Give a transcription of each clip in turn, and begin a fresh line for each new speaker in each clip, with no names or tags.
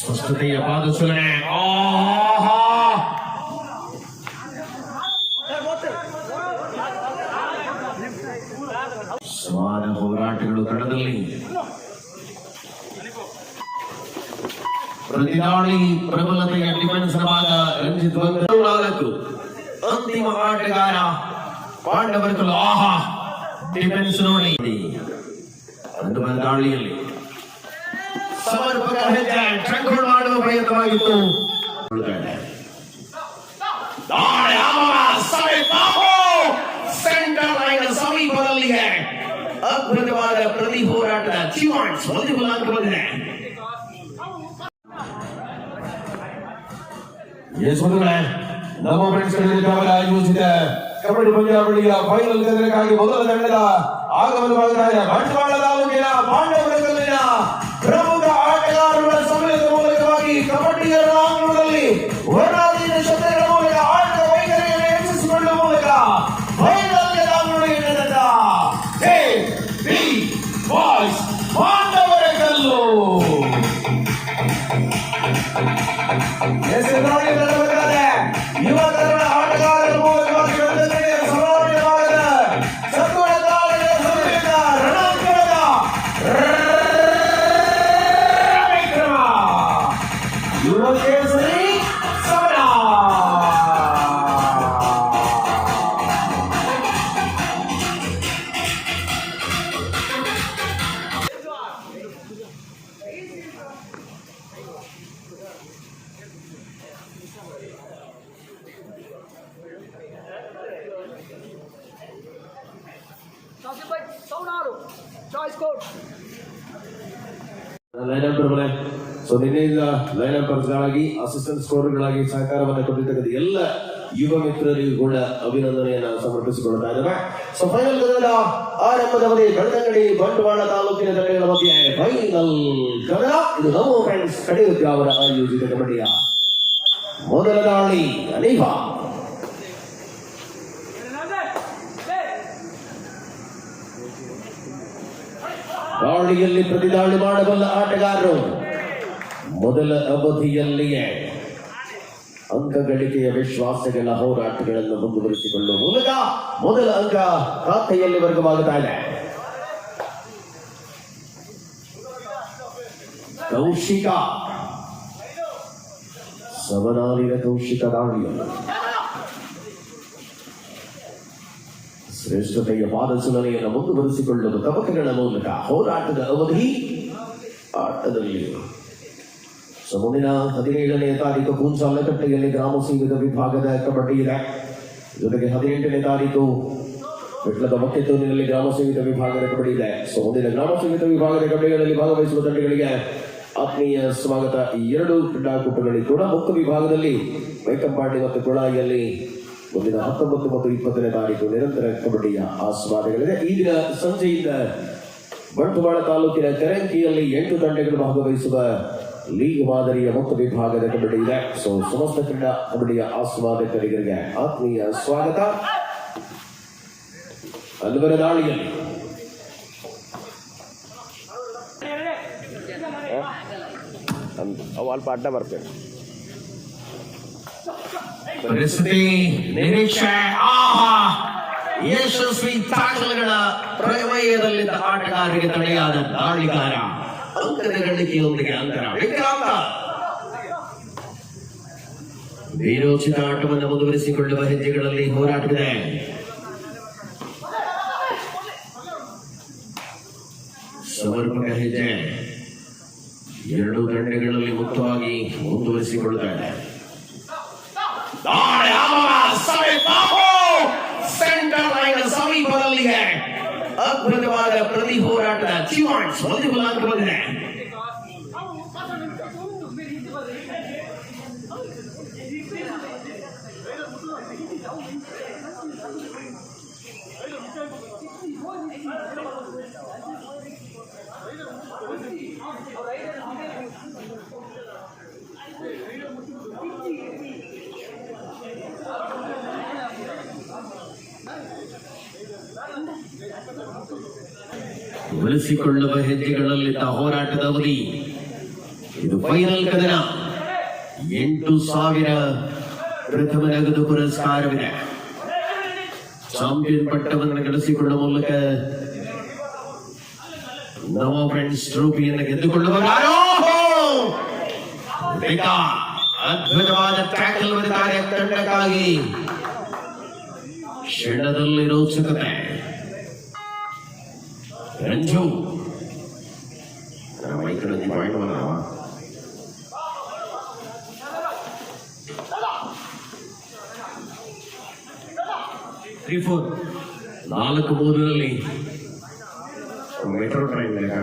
ಸ್ಪಷ್ಟತೆಯ ಪಾದಚಲನೆ ಆಹಾ! ಸಮಾನ ಹೋರಾಟಗಳು ಪ್ರತಿ ಪ್ರತಿದಾಳಿ ಪ್ರಬಲತೆಯ ಡಿಫೆನ್ಸ್ ಭಾಗ ರಂಜಿತ್ ಬಂದು ಅಂತಿಮ ಆಟಗಾರ ಪಾಂಡವರ್ಗಲು ಆಹಾ! ಡಿಫೆನ್ಸ್ ನೋಡಿ ಅಂತಿಮ ದಾಳಿಯಲ್ಲಿ ಸಮರ್ಪಕ ಹೆಜ್ಜೆ. ಪ್ರಯತ್ನವಾಗಿತ್ತು ದಾಳಿ ಆಮರ ಸಮೀಪ ಸೆಂಟರ್ ಲೈನ್ ಸಮೀಪದಲ್ಲಿದೆ ಅದ್ಭುತವಾದ ಪ್ರತಿ ಹೋರಾಟದ ಚಿವಾನ್ಸ್ ಒಂದು ಗುಲಾಂಕ ಬಂದಿದೆ ಯಶವಂತಗಳೇ ನಮ್ಮ ಫ್ರೆಂಡ್ಸ್ ಆಯೋಜಿಸಿದ ಕಬಡ್ಡಿ ಪಂದ್ಯಾವಳಿಯ ಫೈನಲ್ ಕದನಕ್ಕಾಗಿ ಮೊದಲ ತಂಡದ ಆಗಮನವಾಗುತ್ತಾರೆ ಬಂಟ್ವಾಳ ತಾಲೂಕಿನ ಪಾಂಡವರಗಲ್ಲಿನ ಯುವ ನಿನ್ನೆಯಿಂದ ಲೈನಪ್ ಗಳಾಗಿ ಅಸಿಸ್ಟೆಂಟ್ ಸ್ಕೋರ್ಗಳಾಗಿ ಸಹಕಾರವನ್ನು ಕೊಟ್ಟಿರ್ತಕ್ಕಂಥ ಎಲ್ಲ ಯುವ ಮಿತ್ರರಿಗೂ ಕೂಡ ಅಭಿನಂದನೆಯನ್ನು ಸಮರ್ಪಿಸಿಕೊಳ್ತಾ ಇದ್ದಾರೆ ಸೊ ಫೈನಲ್ ಕನ್ನಡ ಆರಂಭದ ಬೆಳದಂಗಡಿ ಬಂಡವಾಳ ತಾಲೂಕಿನ ತಂಡಗಳ ಬಗ್ಗೆ ಫೈನಲ್ ಕನ್ನಡ. ಇದು ನಮ್ಮ ಫ್ರೆಂಡ್ಸ್ ಕಡೆಯುತ್ತೆ ಅವರ ಆಯೋಜಿತ ಕಬಡ್ಡಿಯ ಮೊದಲ ದಾಳಿ ಅನಿಭಾ ದಾಳಿಯಲ್ಲಿ ಪ್ರತಿದಾಳಿ ಮಾಡಬಲ್ಲ ಆಟಗಾರರು ಮೊದಲ ಅವಧಿಯಲ್ಲಿಯೇ ಅಂಕ ಗಳಿಕೆಯ ವಿಶ್ವಾಸಗಳ ಹೋರಾಟಗಳನ್ನು ಮುಂದುವರಿಸಿಕೊಳ್ಳುವ ಮೂಲಕ ಮೊದಲ ಅಂಕ ಖಾತೆಯಲ್ಲಿ ವರ್ಗವಾಗುತ್ತಾ ಇದೆ ಕೌಶಿಕ. ಸವನಾಲಿನ ಕೌಶಿಕ ರಾಣಿಯ. ಶ್ರೇಷ್ಠತೆಯ ಪಾದಸುಲನೆಯನ್ನು ಮುಂದುವರಿಸಿಕೊಳ್ಳುವ ತಬಕಗಳ ಮೂಲಕ ಹೋರಾಟದ ಅವಧಿ ಆಟದಲ್ಲಿ ಮುಂದಿನ ಹದಿನೇಳನೇ ತಾರೀಕು ಕೂನ್ಸಾಲಕಟ್ಟೆಯಲ್ಲಿ ಗ್ರಾಮ ಸಂಘದ ವಿಭಾಗದ ಕಬಡ್ಡಿ ಇದೆ ಜೊತೆಗೆ ಹದಿನೆಂಟನೇ ತಾರೀಕು ವಿಟ್ಲದ ಮಕ್ಕೆತೂರಿನಲ್ಲಿ ಗ್ರಾಮ ಸೇವಿತ ವಿಭಾಗದ ಕಬಡ್ಡಿ ಇದೆ ಸೊ ಮುಂದಿನ ಗ್ರಾಮ ಸೇವಿತ ವಿಭಾಗದ ಕಬಡ್ಡಿಗಳಲ್ಲಿ ಭಾಗವಹಿಸುವ ತಂಡಗಳಿಗೆ ಆತ್ಮೀಯ ಸ್ವಾಗತ. ಈ ಎರಡು ಕ್ರೀಡಾಕೂಟಗಳಲ್ಲಿ ಕೂಡ ಮುಖ್ಯ ವಿಭಾಗದಲ್ಲಿ ವೈಕಂಪಾಡಿ ಮತ್ತು ಕುಳಾಯಿಯಲ್ಲಿ ಮುಂದಿನ ಹತ್ತೊಂಬತ್ತು ಮತ್ತು ಇಪ್ಪತ್ತನೇ ತಾರೀಕು ನಿರಂತರ ಕಬಡ್ಡಿಯ ಆಸ್ವಾದಗಳಿದೆ ಈ ದಿನ ಸಂಜೆಯಿಂದ ಬಂಟ್ವಾಳ ತಾಲೂಕಿನ ಕೆರಂಕಿಯಲ್ಲಿ ಎಂಟು ತಂಡಗಳು ಭಾಗವಹಿಸುವ ಲೀಗ್ ಮಾದರಿಯ ಮುಕ್ತ ವಿಭಾಗದ ಕಬಡ್ಡಿ ಇದೆ ಸೊ ಸಮಸ್ತ ಕ್ರೀಡಾ ಕಬಡ್ಡಿಯ ಆಸ್ವಾದಕರಿಗೆ ಆತ್ಮೀಯ ಸ್ವಾಗತ ಅಲ್ವರ ದಾಳಿಯಲ್ಲಿ
ಅವು ಅಲ್ಪ ಅಡ್ಡ ಬರ್ತೇವೆ
ಪರಿಸ್ಥಿತಿ ನಿರೀಕ್ಷೆ ಆಹಾ ಯಶಸ್ವಿ ತಾಕಲುಗಳ ಪ್ರಮೇಯದಲ್ಲಿದ್ದ ಆಟಗಾರರಿಗೆ ತಡೆಯಾದ ದಾಳಿಗಾರ ಅಂಕದ ಗಳಿಕೆಯೊಂದಿಗೆ ಅಂತರ ವಿಕ್ರಾಂತ ವೀರೋಚಿತ ಆಟವನ್ನು ಮುಂದುವರಿಸಿಕೊಳ್ಳುವ ಹೆಜ್ಜೆಗಳಲ್ಲಿ ಹೋರಾಟವಿದೆ. ಸಮರ್ಪಕ ಹೆಜ್ಜೆ. ಎರಡು ದಂಡೆಗಳಲ್ಲಿ ಮುಕ್ತವಾಗಿ ಮುಂದುವರಿಸಿಕೊಳ್ಳುತ್ತಾ ಇದೆ ಸಮೀಪದಲ್ಲಿದೆ. ಅದ್ಭುತವಾದ ಪ್ರತಿ ಹೋರಾಟದ ಚಿವಾನ್ಸ್ ಒಂದು ಗುಲಾಂಕ ಬಂದಿದೆ ಉಳಿಸಿಕೊಳ್ಳುವ ಹೆಜ್ಜೆಗಳಲ್ಲಿದ್ದ ಹೋರಾಟದ ಅವಧಿ. ಇದು ಫೈನಲ್ ಕದನ. ಎಂಟು ಸಾವಿರ ಪ್ರಥಮ ನಗದು ಪುರಸ್ಕಾರವಿದೆ. ಚಾಂಪಿಯನ್ ಪಟ್ಟವನ್ನು ಗಳಿಸಿಕೊಳ್ಳುವ ಮೂಲಕ ನವ ಫ್ರೆಂಡ್ಸ್ ಟ್ರೋಫಿಯನ್ನು ಗೆದ್ದುಕೊಳ್ಳುವರು ಅದ್ಭುತವಾದ ಟ್ಯಾಕಲ್ ಬರುತ್ತಾರೆ ತಂಡಕ್ಕಾಗಿ. ಕ್ಷಣದಲ್ಲಿ ರೋಚಕತೆ. ರಂಜು ನನ್ನ ಮೈಕಲ್ಲಿ ಪಾಯಿಂಟ್ ಮಾಡಲ್ಲ ತ್ರೀ ಫೋರ್ ನಾಲ್ಕು ಮೂರರಲ್ಲಿ ಮೆಟ್ರೋ ಟ್ರೈನ್ ಲೆಕ್ಕ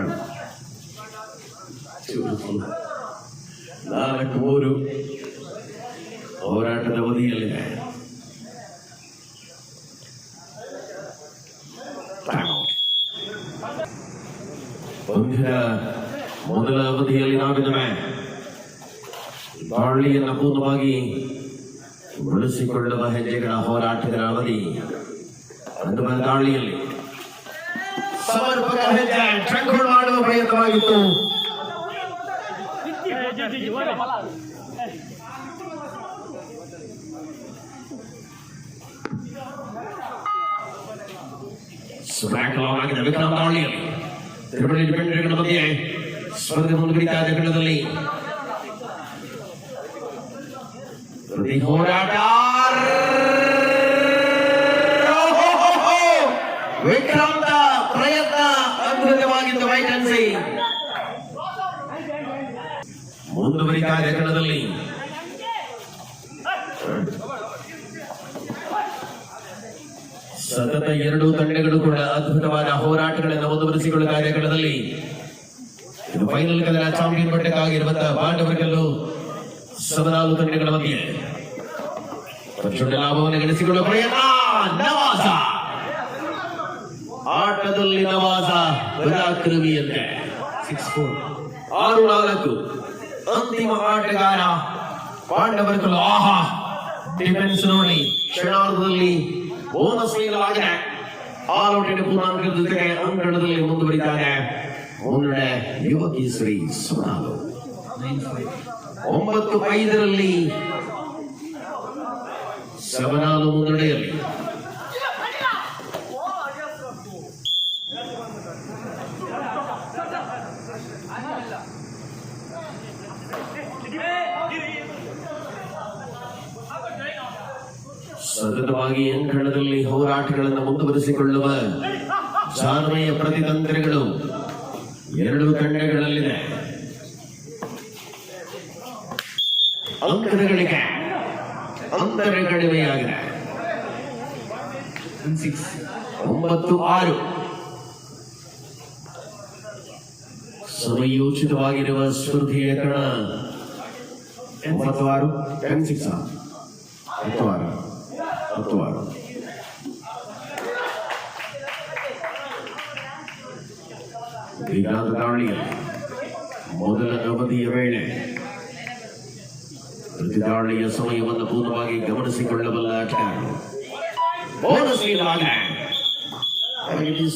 ನಾಲ್ಕು ಮೂರು ಹೋರಾಟದ ಅವಧಿಯಲ್ಲಿದೆ ಪಂದ್ಯದ ಮೊದಲ ಅವಧಿಯಲ್ಲಿ ನಾವಿದ್ದೇವೆ ಬಾಳ್ಳಿಯನ್ನು ಪೂರ್ಣವಾಗಿ ಬಳಸಿಕೊಳ್ಳುವ ಹೆಜ್ಜೆಗಳ ಹೋರಾಟಗಳ ಅವಧಿ ಅಂತಿಮ ದಾಳಿಯಲ್ಲಿ. ಸಮರ್ಪಕ ಹೆಜ್ಜೆ ಮಾಡುವ ಪ್ರಯತ್ನವಾಗಿತ್ತು. ಸ್ಮ್ಯಾಕ್ ವಿಕ್ರಮ್ ದಾಳಿಯಲ್ಲಿ ತಿರುಪತಿ ಡಿಪೆಂಡೆಂಟ್ಗಳ ಮಧ್ಯೆ ಸ್ಪರ್ಧೆ ಮುಂದುವರಿತಾ ಇದೆ ಕಣದಲ್ಲಿ ಹೋರಾಟ. ವಿಕ್ರಾಂತ ಪ್ರಯತ್ನ ಅದ್ಭುತವಾಗಿತ್ತು ವೈಟ್ ಅಂಡ್ ಸಿ ಮುಂದುವರಿತಾ ಇದೆ ಕಣದಲ್ಲಿ ಸತತ ಎರಡು ತಂಡಗಳು ಕೂಡ ಅದ್ಭುತವಾದ ಹೋರಾಟಗಳನ್ನು ಮುಂದುವರಿಸಿಕೊಳ್ಳುವ ಕಾರ್ಯಕ್ರಮದಲ್ಲಿ ಫೈನಲ್ ಕದನ ಚಾಂಪಿಯನ್ ಪಟ್ಟಕ್ಕಾಗಿರುವಂತಹ ಪಾಂಡವರಿಗಲ್ಲು ಸದನಾಲು ತಂಡಗಳ ಮಧ್ಯೆ ಪ್ರಚಂಡ ಲಾಭವನ್ನು ಗಳಿಸಿಕೊಳ್ಳುವ ಪ್ರಯತ್ನ. ನವಾಸ ಆಟದಲ್ಲಿ ನವಾಸ ಪರಾಕ್ರಮಿಯಂತೆ ಸಿಕ್ಸ್ ಫೋರ್ ಆರು ನಾಲ್ಕು. ಅಂತಿಮ ಆಟಗಾರ ಪಾಂಡವರಿಗಲ್ಲು ಆಹಾ ಡಿಫೆನ್ಸ್ ನೋಡಿ ಕ್ಷಣಾರ್ಧದಲ್ಲಿ ಬೋನಸ್ ನೀಡಲಾಗಿದೆ ಆಲೋಟಿನ ಪೂರ್ಣಾಂಕದ ಜೊತೆಗೆ ಅಂಕಣದಲ್ಲಿ ಮುಂದುವರಿತಾರೆ ಮುನ್ನಡೆ ಯುವಕಿ ಶ್ರೀ ಸುನಾಲು ಒಂಬತ್ತು ಐದರಲ್ಲಿ ಸವನಾಲು ಮುನ್ನಡೆಯಲ್ಲಿ ಸತತವಾಗಿ ಅಂಕಣದಲ್ಲಿ ಹೋರಾಟಗಳನ್ನು ಮುಂದುವರಿಸಿಕೊಳ್ಳುವ ಸಾರ್ವೆಯ ಪ್ರತಿತಂತ್ರಗಳು ಎರಡು ತಂಡಗಳಲ್ಲಿದೆ. ಅಂಕಣಗಳಿಗೆ ಅಂತರ ಕಡಿಮೆಯಾಗಿದೆ. ಒಂಬತ್ತು ಆರು. ಸಮಯೋಚಿತವಾಗಿರುವ ಸ್ಪರ್ಧೆಯ ಕಣ ಒಂಬತ್ತು ಆರು ಟೆನ್ ಸಿಕ್ಸ್ ಹತ್ತು ಆರು. ಹತ್ತು ಆರು ದಿನಾಂಕ ದಾಳಿಯಲ್ಲಿ ಮೊದಲ ಅವಧಿಯ ವೇಳೆ ಪ್ರತಿದಾಳಿಯ ಸಮಯವನ್ನು ಪೂರ್ಣವಾಗಿ ಗಮನಿಸಿಕೊಳ್ಳಬಲ್ಲ ಆಟಗಾರರು ಬೋನಸ್ ನೀಡಲಾಗಿದೆ It is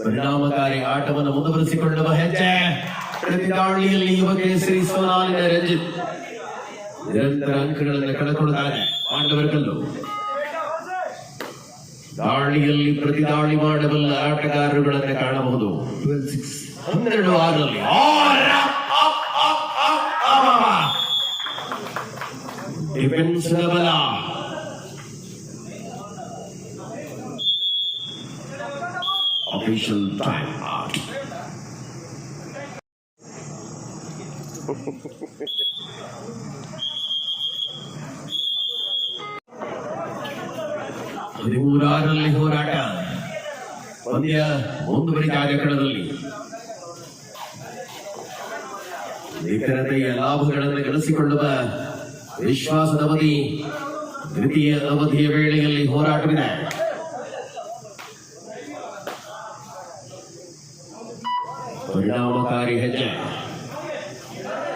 ಪರಿಣಾಮಕಾರಿ ಆಟವನ್ನು ಮುಂದುವರಿಸಿಕೊಳ್ಳುವ ಹೆಜ್ಜೆ ಪ್ರತಿ ದಾಳಿಯಲ್ಲಿ ಯುವಕ ಶ್ರೀ ಸೋನಾಲಿನ ರಂಜಿತ್ ನಿರಂತರ ಅಂಕಗಳನ್ನು ಕಳೆದುಕೊಳ್ಳುತ್ತಾರೆ ಪಾಂಡವರ್ಗಲ್ಲು ದಾಳಿಯಲ್ಲಿ ಪ್ರತಿ ದಾಳಿ ಮಾಡಬಲ್ಲ ಆಟಗಾರರುಗಳನ್ನು ಕಾಣಬಹುದು ಹನ್ನೆರಡು ಆರಲ್ಲಿ ಡಿಫೆನ್ಸ್ ಬಲ shall die hard. ಹದಿಮೂರಾರಲ್ಲಿ ಹೋರಾಟ. ಪಂದ್ಯ ಒಂದು ಬರಿ ಕಾರ್ಯಕ್ರಮದಲ್ಲಿ ನಿಖರತೆಯ ಲಾಭಗಳನ್ನು ಗಳಿಸಿಕೊಳ್ಳುವ ವಿಶ್ವಾಸದ ಅವಧಿ ದ್ವಿತೀಯ ಅವಧಿಯ ವೇಳೆಯಲ್ಲಿ ಹೋರಾಟವಿದೆ. ಪರಿಣಾಮಕಾರಿ ಹೆಜ್ಜೆ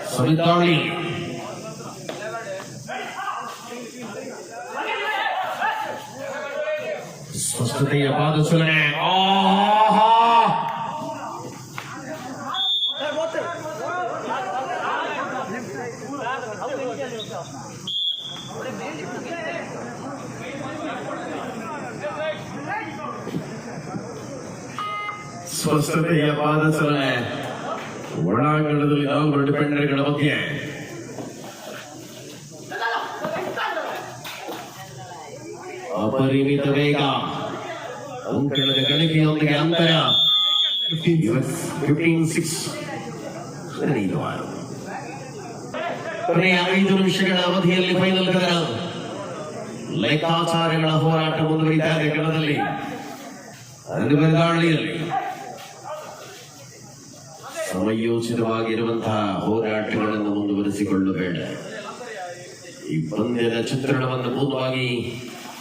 ಸವಿತಾಳಿ ಸ್ಪಷ್ಟತೆಯ ಪಾದಚಲನೆ ಆಹಾ! ಸ್ಪಷ್ಟತೆಯ ಪಾದಚಲನೆ ಒಳಾಂಗಣದಲ್ಲಿ ನಾಲ್ವರು ಡಿಪೆಂಡರ್ಗಳ ಮಧ್ಯೆ ಅಪರಿಮಿತ ವೇಗ ಅಂಕಣದ ಗಳಿಕೆಯೊಂದಿಗೆ ಅಂತರ ಫಿಫ್ಟೀನ್ ಸಿಕ್ಸ್ ಹದಿನೈದು ಆರು ಕೊನೆಯ ಐದು ನಿಮಿಷಗಳ ಅವಧಿಯಲ್ಲಿ ಫೈನಲ್ ಕದನ ಲೆಕ್ಕಾಚಾರಗಳ ಹೋರಾಟ ಮುಂದುವರಿದಾಗ ಕಣದಲ್ಲಿ ಅದು ಬೆಂಗಾಳಿಯಲ್ಲಿ ಸಮಯೋಚಿತವಾಗಿರುವಂತಹ ಹೋರಾಟಗಳನ್ನು ಮುಂದುವರಿಸಿಕೊಳ್ಳಬೇಡ. ಈ ಪಂದ್ಯದ ಚಿತ್ರಣವನ್ನು ಪೂರ್ವವಾಗಿ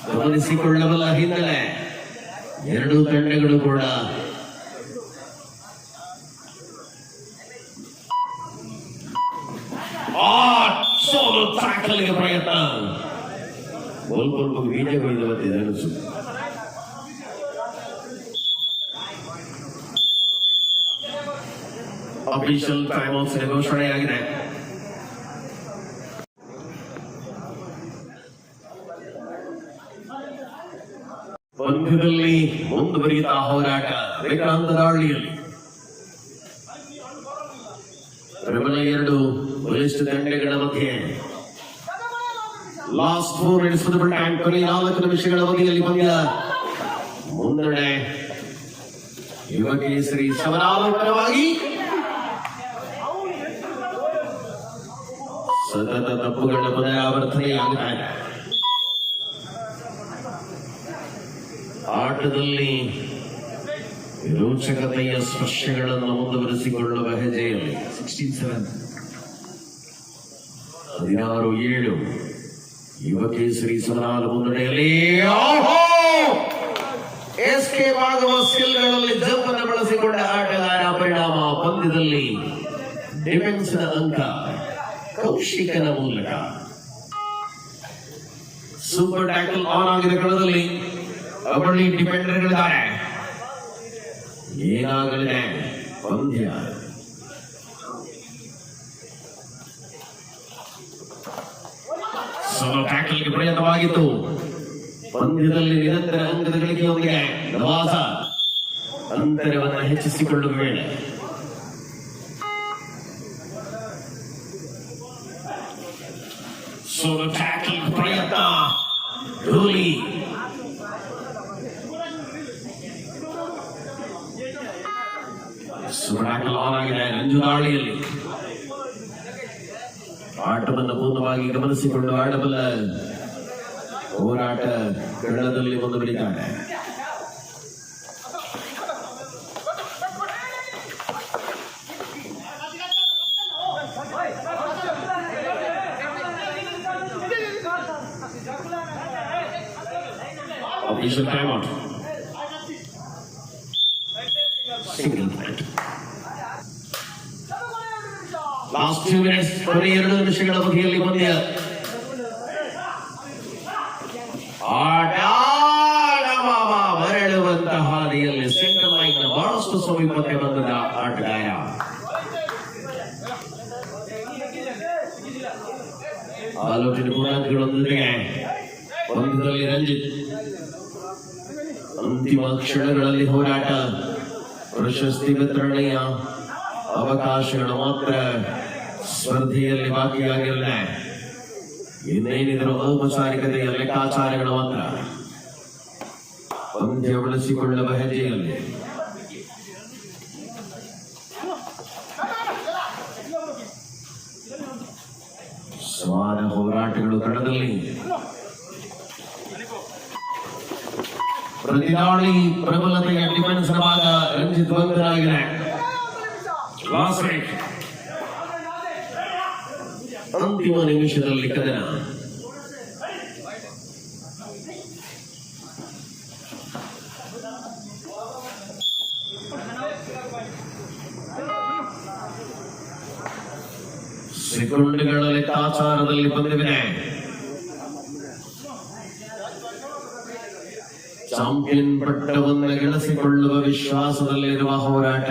ಗಮನಿಸಿಕೊಳ್ಳಬಲ್ಲ ಹಿನ್ನೆಲೆ ಎರಡೂ ತಂಡಗಳು ಕೂಡ ಪ್ರಯತ್ನ. ಸ್ವಲ್ಪ ಬೀಜಗಳಿಂದ ಬಂದಿದೆ ಅನಿಸು ಅಫಿಷಿಯಲ್ ಔಟ್ ಘೋಷಣೆಯಾಗಿದೆ ಪಂದ್ಯದಲ್ಲಿ ಮುಂದುವರಿಯುತ್ತಾ ಹೋರಾಟ ವಿಕ್ರಾಂತ ದಾಳಿಯಲ್ಲಿ. ಪ್ರಬಲ ಎರಡು ಬಲಿಷ್ಠ ತಂಡಗಳ ಮಧ್ಯೆ ಲಾಸ್ಟ್ ಫೋರ್ ನಡೆಸಿದ ಕೊನೆಯ ನಾಲ್ಕು ನಿಮಿಷಗಳ ಅವಧಿಯಲ್ಲಿ ಪಂದ್ಯ. ಮುನ್ನಡೆ ಯುವಕೇಸರಿ ಸಮರಾಲೋಕನವಾಗಿ ಸತತ ತಪ್ಪುಗಳ ಪುನರಾವರ್ತನೆಯಾಗುತ್ತಾ ಇದೆ ಆಟದಲ್ಲಿ ರೋಚಕತೆಯ ಸ್ಪರ್ಶಗಳನ್ನು ಮುಂದುವರಿಸಿಕೊಳ್ಳುವ ಹೆಜ್ಜೆಯಲ್ಲಿ ಸೆವೆನ್ ಹದಿನಾರು ಏಳು. ಯುವಕೇಸರಿ ಸಮರಾಲ ಮುನ್ನಡೆಯಲ್ಲಿ. ಎಸ್ ಸ್ಕಿಲ್ಗಳಲ್ಲಿ ಬಳಸಿಕೊಂಡ ಆಟಗಾರ ಪರಿಣಾಮ ಪಂದ್ಯದಲ್ಲಿ ಡಿಫೆನ್ಸ್ ಅಂಕ. ಕೌಶಿಕನ ಮೂಲಕ ಸೂಪರ್ ಟ್ಯಾಕಲ್ ಆನ್ ಆಗಿದ ಕಣದಲ್ಲಿ ಅವಳಿ ಡಿಫೆಂಡರ್ಗಳಿದ್ದಾರೆ ಏನಾಗಲಿದೆ? ಪಂದ್ಯ. ಸೋಲೋ ಟ್ಯಾಕಲ್ಗೆ ಪ್ರಯತ್ನವಾಗಿತ್ತು. ಪಂದ್ಯದಲ್ಲಿ ನಿರಂತರ ಅಂಕದ ಗಳಿಕೆಯೊಂದಿಗೆ ನವಾಸ ಅಂತರವನ್ನು ಹೆಚ್ಚಿಸಿಕೊಳ್ಳುವ ವೇಳೆ ಸೋಲೋ ಟ್ಯಾಕಲ್ ಪ್ರಯತ್ನ ಧೂಳಿ ಸುಬ್ರಾಕಲ್ ಲಾನ್ ಆಗಿದೆ ನಂಜು ದಾಳಿಯಲ್ಲಿ. ಆಟವನ್ನು ಪೂರ್ಣವಾಗಿ ಗಮನಿಸಿಕೊಂಡು ಆಡಬಲ್ಲ ಹೋರಾಟ ಬಂದು ಮುಂದುವರಿತಾರೆ Official timeout. Single point. Last few minutes ಕೊನೆ ಎರಡು ನಿಮಿಷಗಳ ಬಗೆಯಲ್ಲಿ ಪಂದ್ಯ ಆಟ ಬರಳುವಂತಹ ಹಾದಿಯಲ್ಲಿ ಸೆಂಟ್ರಲ್ ಲೈನ್ ಬಹಳಷ್ಟು ಸಮೀಪಕ್ಕೆ ಬಂದ ಆಟಗಾರ ಆಲೋಚನೆ ಪೂರ್ಣಾಂಕಗಳೊಂದಿಗೆ ಅಂತಿಮ ಕ್ಷಣಗಳಲ್ಲಿ ಹೋರಾಟ. ಪ್ರಶಸ್ತಿ ವಿತರಣೆಯ ಅವಕಾಶಗಳು ಮಾತ್ರ ಸ್ಪರ್ಧೆಯಲ್ಲಿ ಬಾಕಿಯಾಗಿರಲ್ಲ ಇನ್ನೇನಿದ್ರು ಔಪಚಾರಿಕತೆಯ ಲೆಕ್ಕಾಚಾರಗಳು ಮಾತ್ರ. ಪಂದ್ಯ ಬಳಸಿಕೊಳ್ಳುವ ಹೆಜ್ಜೆಯಲ್ಲಿ. ಸಮಾನ ಹೋರಾಟಗಳು ಕಣದಲ್ಲಿ. ಪ್ರತಿದಾಳಿ ಪ್ರಬಲತೆಯ ಡಿಫೆನ್ಸ್ ಭಾಗ ರಂಜಿತ್ ಬಂಧನಾಗಿದೆ ಲಾಸ್ಟ್ ರೇಟ್ ಅಂತಿಮ ನಿಮಿಷದಲ್ಲಿ ಕದನ. ಸೆಕೆಂಡ್ಗಳ ಲೆಕ್ಕಾಚಾರದಲ್ಲಿ ಬಂದಿವೆ ಚಾಂಪಿಯನ್ ಪಟ್ಟವನ್ನು ಗಳಿಸಿಕೊಳ್ಳುವ ವಿಶ್ವಾಸದಲ್ಲಿರುವ ಹೋರಾಟ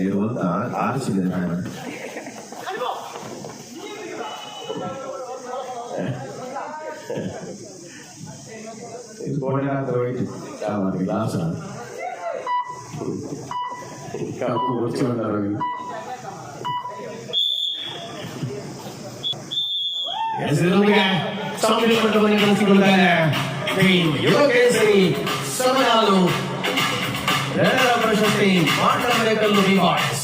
ಇರುವಂತ ಆರಿಸಿದೆ ನಾನು ಗ್ಲಾಸ ಕಪ್ಪು ಮುಚ್ಚಿ ಬಂದವರು ಹೆಸರೊಂದಿಗೆ ಚಾಂಪಿಯನ್ ಪಟ್ಟವನ್ನು ಗಳಿಸಿಕೊಂಡಿದ್ದಾರೆ ಟೀಮ್ ಯುವ ಕೇಸರಿ ಸಮಯಾಲು ಎರಡರ ಪ್ರಶಸ್ತಿ ಮಾಟಮನೆಕಲ್ಲು ಡಿವಾಯ್ಸ್